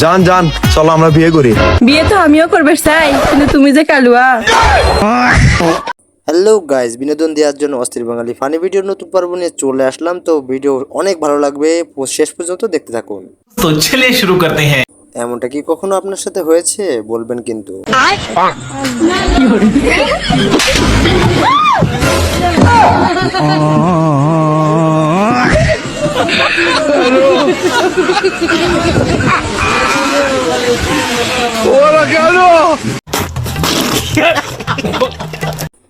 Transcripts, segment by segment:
যান যান চলো আমরা বিয়ে করি। বিয়ে তো আমিও করবে চাই কিন্তু তুমি যে কালুয়া। হ্যালো গাইজ বিনোদন দেওয়ার জন্য অস্থির বাঙালি ফানি ভিডিও নতুন পর্ব নিয়ে চলে আসলাম। তো ভিডিও অনেক ভালো লাগবে শেষ পর্যন্ত দেখতে থাকুন। তো ছেলে শুরু করতে হ্যাঁ। এমনটা কি কখনো আপনার সাথে হয়েছে? বলবেন কিন্তু।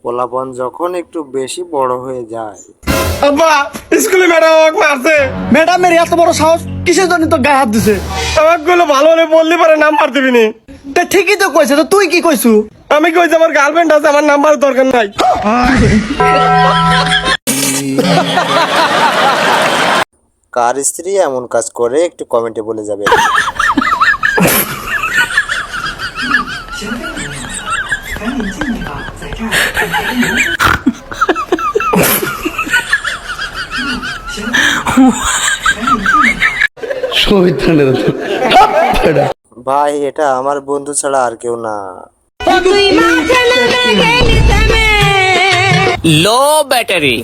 পোলাপন যখন একটু বেশি বড় হয়ে যায়। আব্বা স্কুলে ম্যাডাম আমাকে মারছে। ম্যাডামের এত বড় সাহস কিসের জন্য তো গায়ে হাত দিছে? আমাকে গুলো ভালো হলে বললি পারে নাম্বার দিবি নি। তা ঠিকই তো কইছে তো তুই কি কইছু? আমি কইছি আমার গার্লফ্রেন্ড আছে আমার নাম্বার দরকার নাই। কার স্ত্রী এমন কাজ করে একটু কমেন্টে বলে যাবে। ভাই এটা আমার বন্ধু ছাড়া আর কেউ না। তুই ব্যাটারি।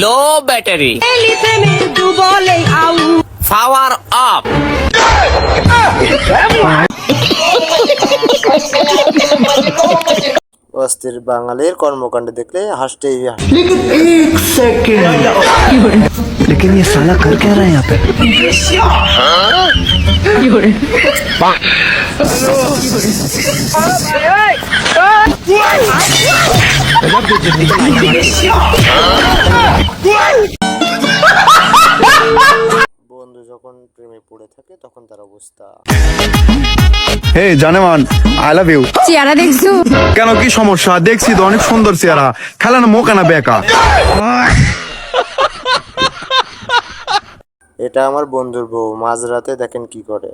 নেমে ব্যাটারি। থেমে लो অস্থির বাঙালির কর্মকাণ্ড দেখলে হাসতেই হাসতে लेकिन ये साला कर क्या रहा है यहाँ पे বন্ধু যখন প্রেমে পড়ে থাকে তখন তার অবস্থা। হে জানেমান আই লাভ ইউ চেহারা দেখছ? কেন কি সমস্যা? দেখছি তো অনেক সুন্দর চেহারা। খেলা না মোকা না বেকা? এটা আমার বন্ধুর বউ মাঝরাতে দেখেন কি করে?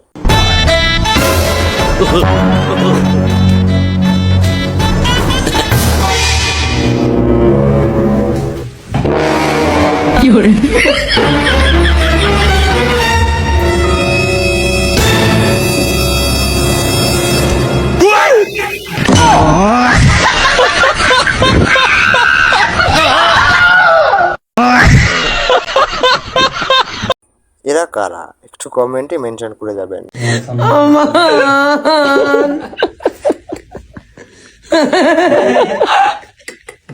এরা কারা একটু কমেন্টে মেনশন করে যাবেন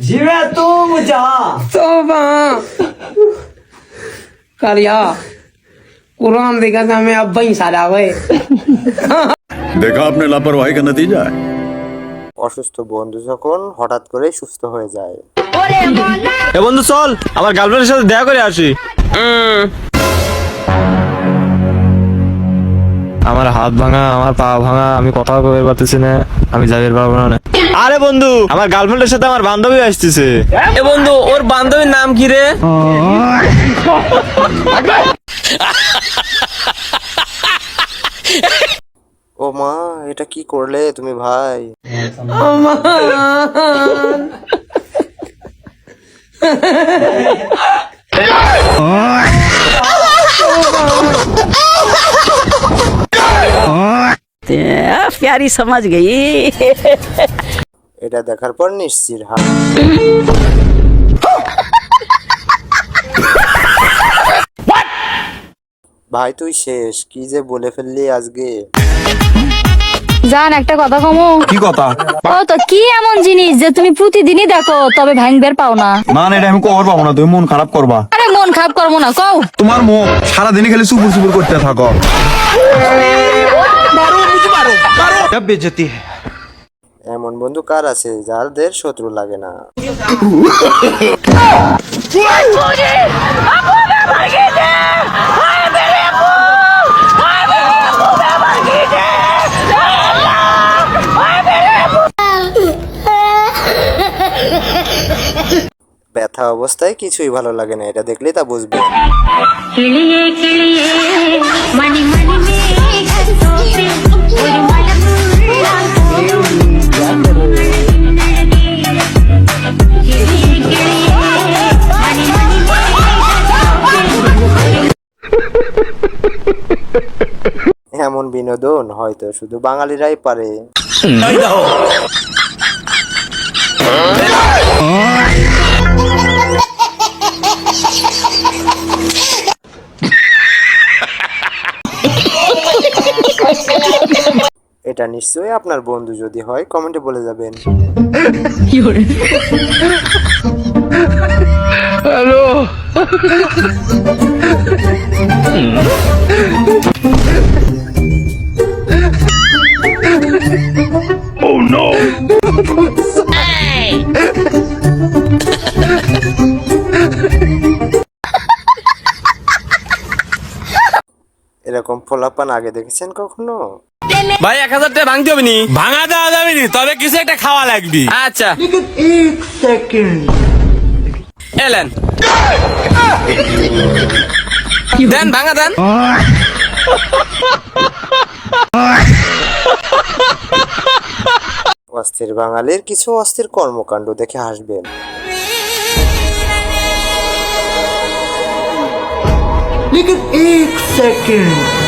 जीवे तुम जा तोबा करिया कुरान देखा था मैं अब वही सारा हुए देखा आपने लापरवाही का नतीजा है অসুস্থ বন্ধু যখন হঠাৎ করে সুস্থ হয়ে যায় ওরে মনা এ বন্ধু চল আমার গার্লফ্রেন্ডের সাথে দেখা করে আসি আমার হাত ভাঙা আমার পা ভাঙা আমি কথা কইতে পারতেছি না আমি যাইতে পারব না আরে বন্ধু আমার গার্লফ্রেন্ডের সাথে আমার বান্ধবী আসতেছে। এ বন্ধু ওর বান্ধবীর নাম কি রে? ও মা এটা কি করলে তুমি ভাই? प्यारी समझ गई এটা দেখার পর নিশ্চির হাত ভাই তুই শেষ কি যে বলে ফেললি আজকে জান একটা কথা কমো কি কথা ও তো কি এমন জিনিস যে তুমি প্রতিদিনই দেখো তবে ভাঙবার পাও না না না এটা আমি কর পাবো না তুমি মন খারাপ করবা আরে মন খারাপ করব না কও তোমার মুখ সারাদিন খালি সুপুর সুপুর করতে থাকো এমন বন্ধু কার আছে যাদের শত্রু লাগে না ব্যথা অবস্থায় কিছুই ভালো লাগে না এটা দেখলেই তা বুঝবে। এমন বিনোদন হয়তো শুধু বাঙালিরাই পারে। এটা নিশ্চয়ই আপনার বন্ধু যদি হয় কমেন্টে বলে যাবেন। এরকম পোলাপান আগে দেখেছেন কখনো? ভাই এক হাজার টাকা ভাঙতে হবে ভাঙা দেওয়া যাবে নি তবে কিছু একটা খাওয়া লাগবে। আচ্ছা। এলেন। দেন ভাঙা দেন। অস্থির বাঙালির কিছু অস্থির কর্মকাণ্ড দেখে হাসবেন। Look at seconds.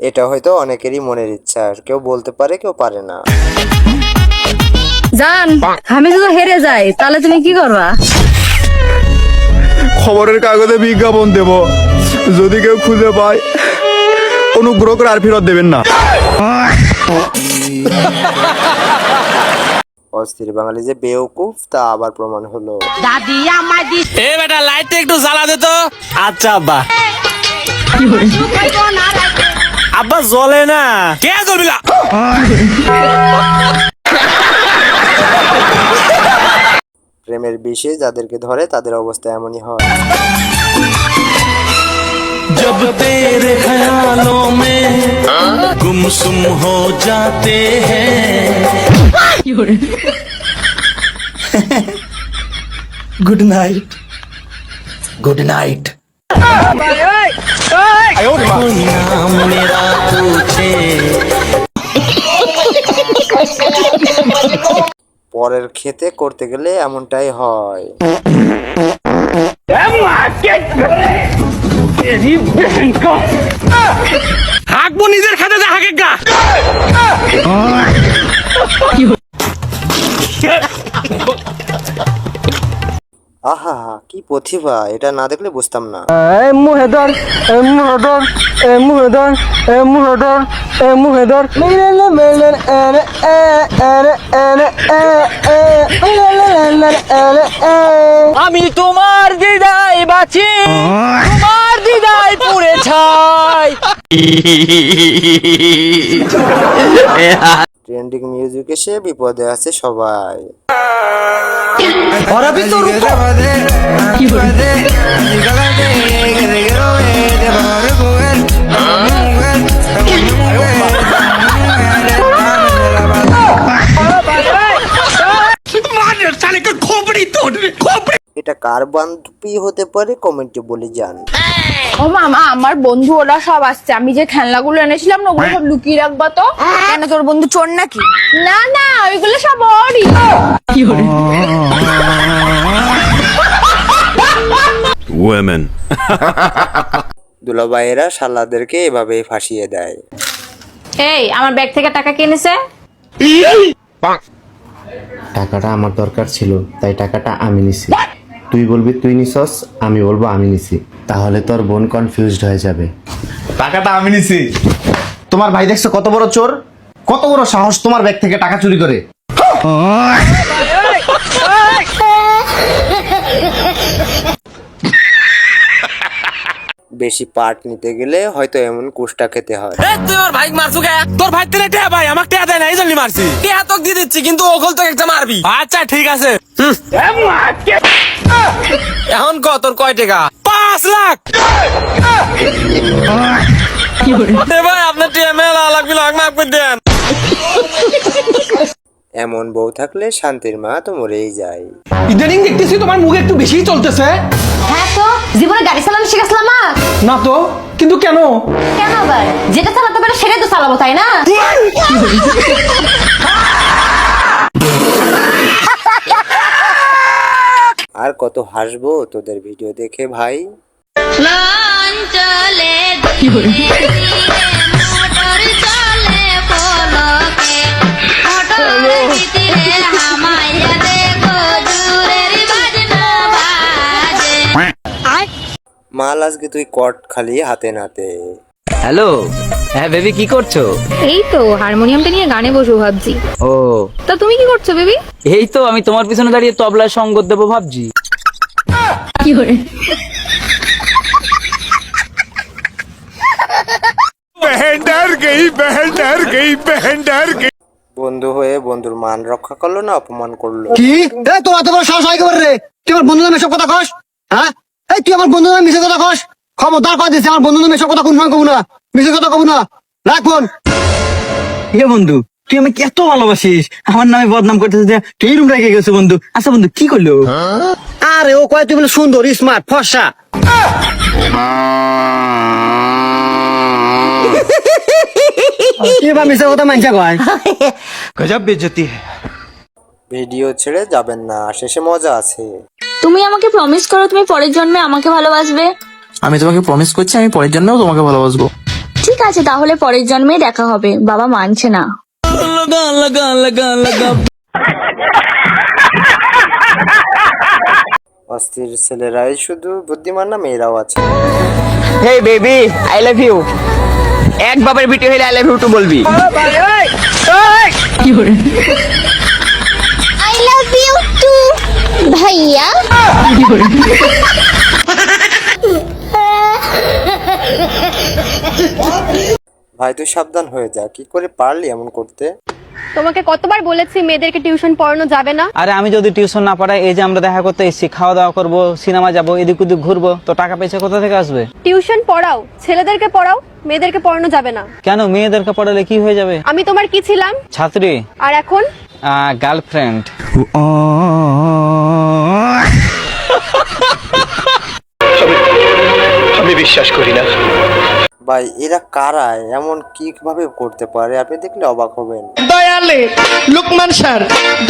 এটা হয়তো অনেকেরই মনের ইচ্ছা কেউ বলতে পারে কেউ পারে না। জান আমি যদি হেরে যাই তাহলে তুমি কি করবা? খবরের কাগজে বিজ্ঞাপন দেব। যদি কেউ খুঁজে পায় অনুগ্রহ করে আর ফেরত দেবেন না। অস্থির বাঙালি যে বেওকুফ তা আবার প্রমাণ হলো। এ বেটা লাইটটা একটু জ্বালা দে তো। আচ্ছা আব্বা। আব্বা জ্বলে না কে জ্বলবি না প্রেমের বিষে যাদেরকে ধরে তাদের অবস্থা এমনই হয় जब तेरे ख्यालों में गुमसुम हो जाते हैं गुड नाइट गुड नाइट পরের খেতে করতে গেলে এমনটাই হয়। হাঁকবো নিজের খেতে যা গা। আহা কি প্রতিভা এটা না দেখলে বুঝতাম না। আমি তোমার দিদাই বাঁচি তোমার দিদাই পুরে ছাই। ট্রেন্ডিং মিউজিক এসে বিপদে আছে সবাই। और अभी तो रुको এটা কার বান্ধবী হতে পারে? কমেন্টে বলে যান। ও মামা আমার বন্ধু ওরা সব আসছে। আমি যে খেলনাগুলো এনেছিলাম না ওগুলো সব লুকিয়ে রাখবা তো? কেন তোর বন্ধু চোর নাকি? না না ওইগুলো সব ওরই। শালাদেরকে এভাবেই ফাঁসিয়ে দেয়। এই আমার ব্যাগ থেকে টাকা কিনেছে টাকাটা আমার দরকার ছিল তাই টাকাটা আমি নিছি তুই বলবি তুই নিছস আমি বলব আমি নিছি তাহলে তোর বোন কনফিউজড হয়ে যাবে টাকাটা আমি নিছি তোমার ভাই দেখছ কত বড় চোর কত বড় সাহস তোমার ব্যাগ থেকে টাকা চুরি করে বেশি পার্ট নিতে গেলে হয়তো এমন কুষ্টা খেতে হয়। তুই আমার ভাই মারছু কে? তোর ভাই তেলে টিয়া ভাই আমাকে টিয়া দেয় না এই জন্য মারছি। টিয়া তোকে দিয়ে দিচ্ছি কিন্তু ওখল তোকে একটা মারবি। আচ্ছা ঠিক আছে। এখন ক তোর কয় টাকা? পাঁচ লাখ! ভাই আপনার টিয়া মেলা লাগবে লাখ মাফ করে দেন। এমন বউ থাকলে শান্তির মা তো মরেই যায়। ইদানিং দেখতেছি তোমার মুখ একটু বেশি চলতেছে। হ্যাঁ তো জীবনে গাড়ি চালানো শিখেছিলাম না না তো কিন্তু কেন? কেন আবার? যেটা চালাতে পারে সেটাই তো চালাবো তাই না? আর কত হাসবো তোদের ভিডিও দেখে ভাই? মাল আজকে তুই কট খালি হাতে নাতে। হ্যালো। হ্যাঁ বেবি কি করছ? এই তো হারমোনিয়ামটা নিয়ে গানে বসবো ভাবছি। ও। তা তুমি কি করছ বেবি? এই তো আমি তোমার পিছনে দাঁড়িয়ে তবলায় সঙ্গ দেবো ভাবছি। কি করে? বন্ধু হয়ে বন্ধুর মান রক্ষা করল না অপমান করল। কি? এ তোমার তো বড় সাহস হয় করে রে? তুই আমার বন্ধু নামে সব কথা কস? হ্যাঁ? এই তুই আমার বন্ধু নামে মিশে কথা কস? খবরদার কয় দিছে আমার বন্ধু নামে সব কথা কোন কবু না। মিশে কথা কবু না। রাখ ফোন এ বন্ধু তুই আমাকে এত ভালোবাসিস। আমার নামে বদনাম করতেছিস যে তুই রুম রেখে গেছো বন্ধু। আচ্ছা বন্ধু কি করল? আরে ও কয় তুই বলে সুন্দর স্মার্ট ফর্সা। এবার মিশে কথা মানছে কয়? ভিডিও ছেড়ে যাবেন না শেষে মজা আছে। তুমি আমাকে প্রমিস করো তুমি পরের জন্মে আমাকে ভালোবাসবে। আমি তোমাকে প্রমিস করছি আমি পরের জন্যও তোমাকে ভালোবাসবো। ঠিক আছে তাহলে পরের জন্মেই দেখা হবে বাবা মানছে না। অস্থির ছেলেরাই শুধু বুদ্ধিমান না মেয়েরাও আছে। Hey baby I love you এক বাবার বিটি হইলে আই লাভ ইউ টু বলবি আই লাভ ইউ টু ভাইয়া। ভাই তুই সাবধান হয়ে যা। কি করে পারলি এমন করতে? তোমাকে কতবার বলেছি মেয়েদেরকে টিউশন পড়ানো যাবে না? আরে আমি যদি টিউশন না পড়াই এই যে আমরা দেখা করতে এসেছি খাওয়া দাওয়া করব সিনেমা যাব এদিক ওদিক ঘুরবো তো টাকা পয়সা কোথা থেকে আসবে? টিউশন পড়াও ছেলেদেরকে পড়াও মেয়েদেরকে পড়ানো যাবে না। কেন? মেয়েদেরকে পড়ালে কি হয়ে যাবে? আমি তোমার কি ছিলাম? ছাত্রী। আর এখন? গার্লফ্রেন্ড ভাই এরা কারা? এমন কি ভাবে করতে পারে? আপনি দেখলে অবাক হবেন। দয়ালে Lukman sir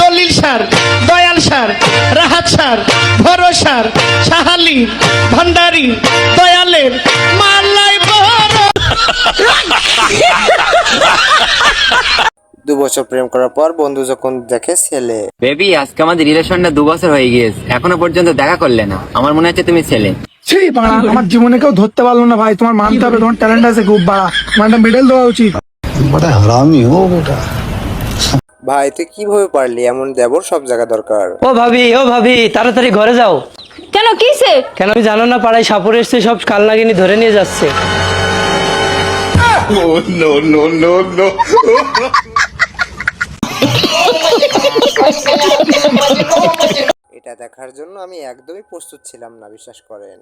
Dalil sir Dayal sir Rahat sir ভরসার সাহালি ভান্ডারি দয়ালের মাল্লাই বড় দু বছর প্রেম করার পর বন্ধু যখন দেখে ছেলে। বেবি আজকে আমাদের রিলেশনটা দু বছর হয়ে গিয়েছে। এখনও পর্যন্ত দেখা করলে না। আমার মনে হচ্ছে তুমি ছেলে। সেই বাড়া আমার জীবনে কেউ ধরতে পারল না ভাই। তোমার মানতে হবে তোমার ট্যালেন্ট আছে খুব বাড়া। তোমার একটা মেডেল দেওয়া উচিত। ভাই তুই কীভাবে পারলি? এমন দেবর সব জায়গা দরকার। ও ভাবি ও ভাবি তাড়াতাড়ি ঘরে যাও। কেন কিসে কেন আমি জানো না পাড়ায় সাপুর এসছে সব কাল নাগিনি ধরে নিয়ে যাচ্ছে। এটা দেখার জন্য আমি একদমই প্রস্তুত ছিলাম না বিশ্বাস করেন।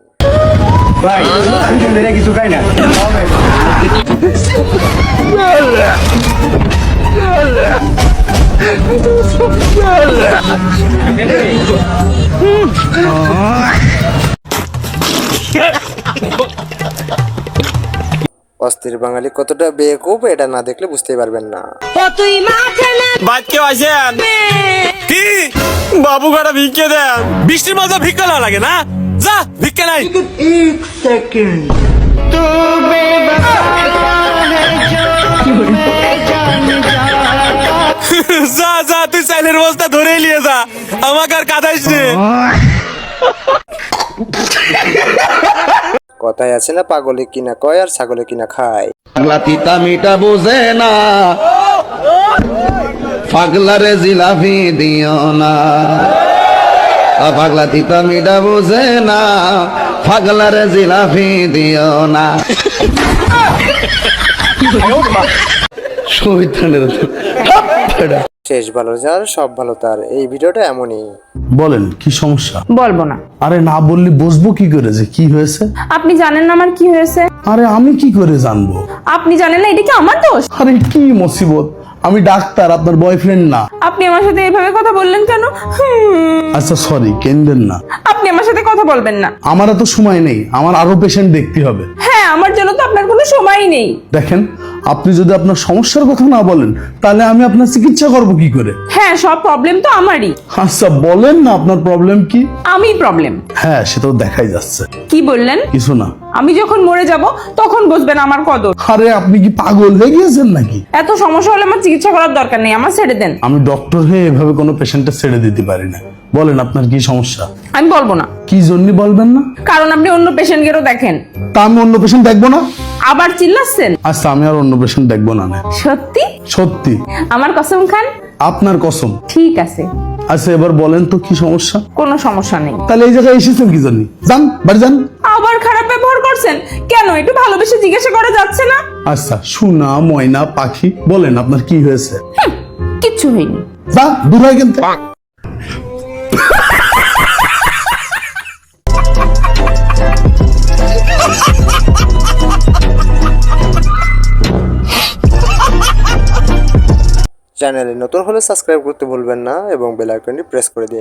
কিছু খাই না? অস্থির বাঙালি কতটা বেকুব এটা না দেখলে বুঝতেই পারবেন না। বাদ কেউ আসেন কি? বাবু কাটা ভিক্ষে দেন। বৃষ্টির মধ্যে ভিক্ষা না লাগে না? যা ভিক্ষা নাই। যা যা তুই চাইলের বস্তা ধরে নিয়ে যা। আমাকে আর কাদাইস নে। কথায় আছে না, পাগলে কিনা কয় আর ছাগলে কিনা খায়। পাগলা তিতা মিটা বুঝে না, পাগলারে জিলাপি দিও না। পাগলা তিতা মিটা বুঝে না, পাগলারে জিলাপি দিও না। শহীদানের শেষ ভালো যার সব ভালো তার। এই ভিডিওটা এমনই। বলেন কি সমস্যা? বলব না। আরে না বললি বসবো কি করে যে কি হয়েছে? আপনি জানেন না আমার কি হয়েছে? আরে আমি কি করে জানব? আপনি জানেন না এটা কি আমার দোষ? আরে কি মুসিবত? আমি ডাক্তার আপনার বয়ফ্রেন্ড না। আপনি আমার সাথে এভাবে কথা বললেন কেন? আচ্ছা সরি কেন্দ্রেন না। আপনি আমার সাথে কথা বলবেন না। আমার এত সময় নেই আমার আরও পেশেন্ট দেখতে হবে। হ্যাঁ আমার জন্য তো আপনার কোনো সময়ই নেই। দেখেন আপনি যদি আপনার সমস্যার কথা না বলেন তাহলে আমি আপনার চিকিৎসা করব কি করে? হ্যাঁ সব প্রবলেম তো আমারই। আচ্ছা বলেন না আপনার প্রবলেম কি? আমি প্রবলেম হ্যাঁ সে তো দেখাই যাচ্ছে। কি বললেন? কিছু না। আমি যখন মরে যাব তখন বুঝবেন আমার কদর। আরে আপনি কি পাগল হয়ে গিয়েছেন নাকি? এত সমস্যা হলে আমার চিকিৎসা করার দরকার নেই আমার ছেড়ে দেন। আমি ডক্টর হয়ে এভাবে কোনো পেশেন্টে ছেড়ে দিতে পারি না। বলেন আপনার কি সমস্যা? আমি বলব না। কি জন্য বলবেন না? কারণ আপনি অন্য পেশেন্টকেও দেখেন। তা আমি অন্য পেশেন্ট দেখব না? আবার চিল্লাচ্ছেন? আচ্ছা আমি আর অন্য পেশেন্ট দেখব না নে। সত্যি? সত্যি। আমার কসম খান? আপনার কসম? ঠিক আছে। আচ্ছা এবার বলেন তো কি সমস্যা? কোনো সমস্যা নেই। তাহলে এই জায়গায় এসেছেন কি জন্য? যান বাড়ি যান। আবার খারাপ ব্যবহার করছেন? কেন একটু ভালোবেসে জিজ্ঞাসা করা যাচ্ছে না? আচ্ছা সুনা ময়না পাখি বলেন আপনার কি হয়েছে? হুম, কিচ্ছু হয়নি। যা দূর হয় কিন্তু। চ্যানেলে নতুন হলে সাবস্ক্রাইব করতে ভুলবেন না এবং বেল আইকনটি প্রেস করে দিন।